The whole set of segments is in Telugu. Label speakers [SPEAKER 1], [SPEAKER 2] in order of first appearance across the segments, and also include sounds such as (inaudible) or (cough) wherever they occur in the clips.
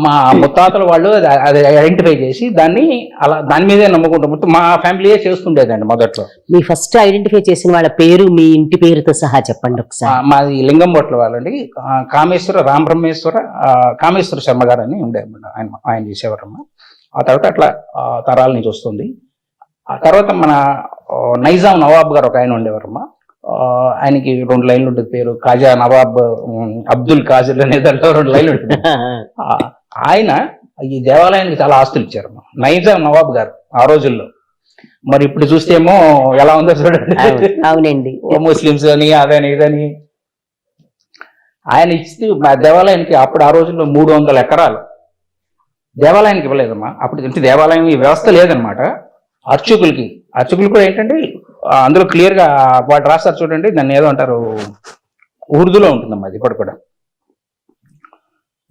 [SPEAKER 1] మా ముత్తాతల వాళ్ళు అది- ఐడెంటిఫై చేసి దాన్ని అలా దాని మీదే నమ్ముకుంటాం మా ఫ్యామిలీయే చేస్తుండేదండి మొదట్లో.
[SPEAKER 2] మీ ఫస్ట్ ఐడెంటిఫై చేసిన వాళ్ళ పేరు మీ ఇంటి పేరుతో సహా చెప్పండి ఒకసారి.
[SPEAKER 1] మాది లింగం బొట్ల వాళ్ళండి. కామేశ్వర రామబ్రహ్మేశ్వర కామేశ్వర శర్మ గారు అని ఉండే ఆయన ఆయన చేసేవారమ్మ. ఆ తర్వాత అట్లా తరాల నుంచి వస్తుంది. ఆ తర్వాత మన నైజాం నవాబ్ గారు ఒక ఆయన ఉండేవారమ్మ. ఆయనకి రెండు లైన్లు ఉంటుంది పేరు. కాజా నవాబ్ అబ్దుల్ కాజిర్ అనే దాంట్లో రెండు లైన్లు ఉంటుంది. (laughs) ఆయన ఈ దేవాలయానికి చాలా ఆస్తులు ఇచ్చారమ్మ నైజాం నవాబ్ గారు ఆ రోజుల్లో. మరి ఇప్పుడు చూస్తేమో ఎలా ఉందో చూడండి.
[SPEAKER 2] అవును, అవునండి.
[SPEAKER 1] ముస్లిమ్స్ అని అదని ఇదని. ఆయన ఇచ్చి మా దేవాలయానికి అప్పుడు ఆ రోజుల్లో మూడు వందల ఎకరాలు. దేవాలయానికి ఇవ్వలేదమ్మా. అప్పుడు అంటే దేవాలయం ఈ వ్యవస్థ లేదనమాట అర్చకులకి అర్చకులు కూడా ఏంటంటే అందులో క్లియర్గా వాడు రాస్తారు చూడండి. దాన్ని ఏదో అంటారు ఉర్దూలో ఉంటుందమ్మా అది ఇప్పుడు కూడా.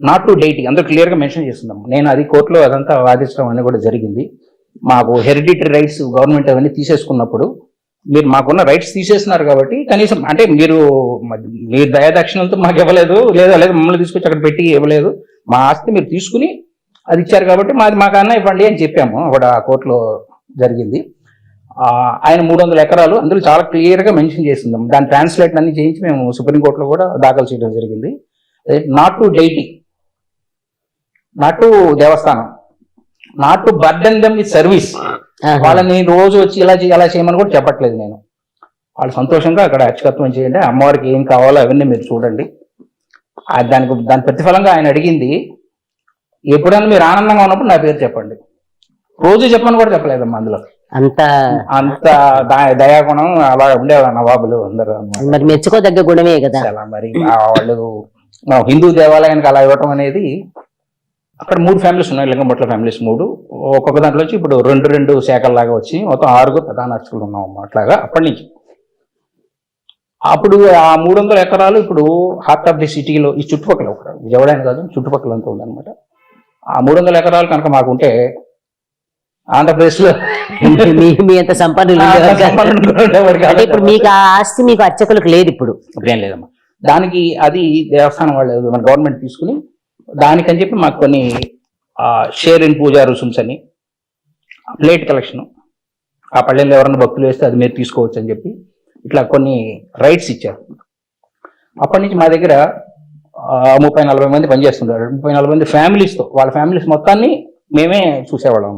[SPEAKER 1] నాట్ టు డేట్ అందరూ క్లియర్గా మెన్షన్ చేస్తున్నాం నేను అది కోర్టులో అదంతా వాదించడం అనేది కూడా జరిగింది. మాకు హెరిడిటరీ రైట్స్ గవర్నమెంట్ అవన్నీ తీసేసుకున్నప్పుడు మీరు మాకున్న రైట్స్ తీసేస్తున్నారు కాబట్టి కనీసం అంటే మీరు మీ దయాదక్షిణలతో మాకు ఇవ్వలేదు లేదా లేదా మమ్మల్ని తీసుకొచ్చి అక్కడ పెట్టి ఇవ్వలేదు. మా ఆస్తి మీరు తీసుకుని అది ఇచ్చారు కాబట్టి మాది మాకన్నా ఇవ్వండి అని చెప్పాము. అక్కడ ఆ కోర్టులో జరిగింది. ఆయన మూడు వందల ఎకరాలు అందులో చాలా క్లియర్గా మెన్షన్ చేసింది. దాని ట్రాన్స్లేట్ అన్ని చేయించి మేము సుప్రీంకోర్టులో కూడా దాఖలు చేయడం జరిగింది. Not to deity not Devasthanam. Not to burden them with service. వాళ్ళని రోజు వచ్చి ఇలా అలా చేయమని కూడా చెప్పట్లేదు నేను. వాళ్ళు సంతోషంగా అక్కడ అర్చకత్వం చేయండి. అమ్మవారికి ఏం కావాలో అవన్నీ మీరు చూడండి. దానికి దాని ప్రతిఫలంగా ఆయన అడిగింది ఎప్పుడైనా మీరు ఆనందంగా ఉన్నప్పుడు నా పేరు చెప్పండి. రోజు చెప్పమని కూడా చెప్పలేదమ్మా అందులో.
[SPEAKER 2] అంత
[SPEAKER 1] అంత దయాగుణం అలా ఉండేవాళ్ళు నవాబులు అందరూ.
[SPEAKER 2] మరి మెచ్చుకోదగ్గ గుణమే కదా.
[SPEAKER 1] చాలా మరి వాళ్ళు హిందూ దేవాలయానికి అలా ఇవ్వటం అనేది అక్కడ మూడు ఫ్యామిలీస్ ఉన్నాయి లింగంపట్ల ఫ్యామిలీస్ మూడు. ఒక్కొక్క దాంట్లో వచ్చి ఇప్పుడు రెండు రెండు శాఖల్లాగా వచ్చి మొత్తం ఆరుగురు ప్రధాన అర్చకులు ఉన్నాం అన్నమాట అట్లాగా అప్పటి నుంచి. అప్పుడు ఆ మూడు వందల ఎకరాలు ఇప్పుడు హార్ట్ ఆఫ్ ది సిటీలో ఈ చుట్టుపక్కల ఒక విజయవాడ కాదు చుట్టుపక్కల అంతా ఉందన్నమాట. ఆ మూడు వందల ఎకరాలు కనుక మాకుంటే ఆంధ్రప్రదేశ్లో
[SPEAKER 2] మీ అంత సంపన్నులు ఇప్పుడు మీకు ఆ ఆస్తి మీకు అర్చకులకు లేదు ఇప్పుడు.
[SPEAKER 1] ఇప్పుడేం లేదమ్మా. దానికి అది దేవస్థానం వాళ్ళు మన గవర్నమెంట్ తీసుకుని దానికని చెప్పి మాకు కొన్ని షేర్ ఇన్ పూజా రుసుమ్స్ అని ప్లేట్ కలెక్షన్ ఆ పల్లెల్లో ఎవరైనా భక్తులు వేస్తే అది మీరు తీసుకోవచ్చు అని చెప్పి ఇట్లా కొన్ని రైట్స్ ఇచ్చారు. అప్పటి నుంచి మా దగ్గర ముప్పై నలభై మంది పనిచేస్తుంటారు. ముప్పై నలభై మంది ఫ్యామిలీస్తో వాళ్ళ ఫ్యామిలీస్ మొత్తాన్ని మేమే చూసేవాళ్ళం